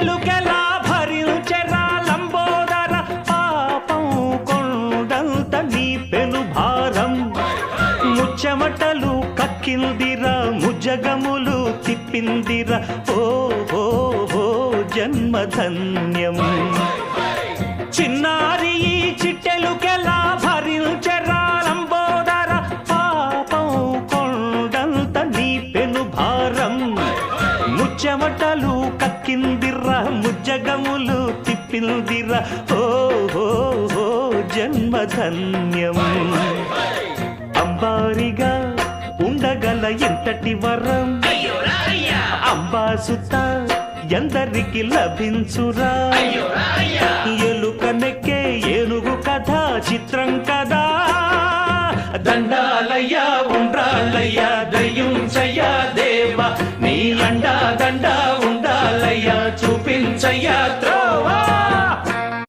చిట్టెలుకెలా భరించెరా లంబోదర పాపం కొండంత నీ పెను భారం. ముచ్చమటలు కక్కిందిరా ముజగములు తిప్పిందిరా. ఓ ఓ ఓ జన్మధన్యం. చిన్నారి చెమటలు కక్కిందిర్రా ముజ్జగములు తిప్పిందిరా ఓ జన్మధన్యం. అంబారిగా ఉండగల ఎంతటి వరం? అంబాసుత ఎందరికి లభించురా? ఎలుకనెక్కే ఏనుగు కథ చిత్రం కదా దండాలయ్యా ఉండ్రాలయ్యా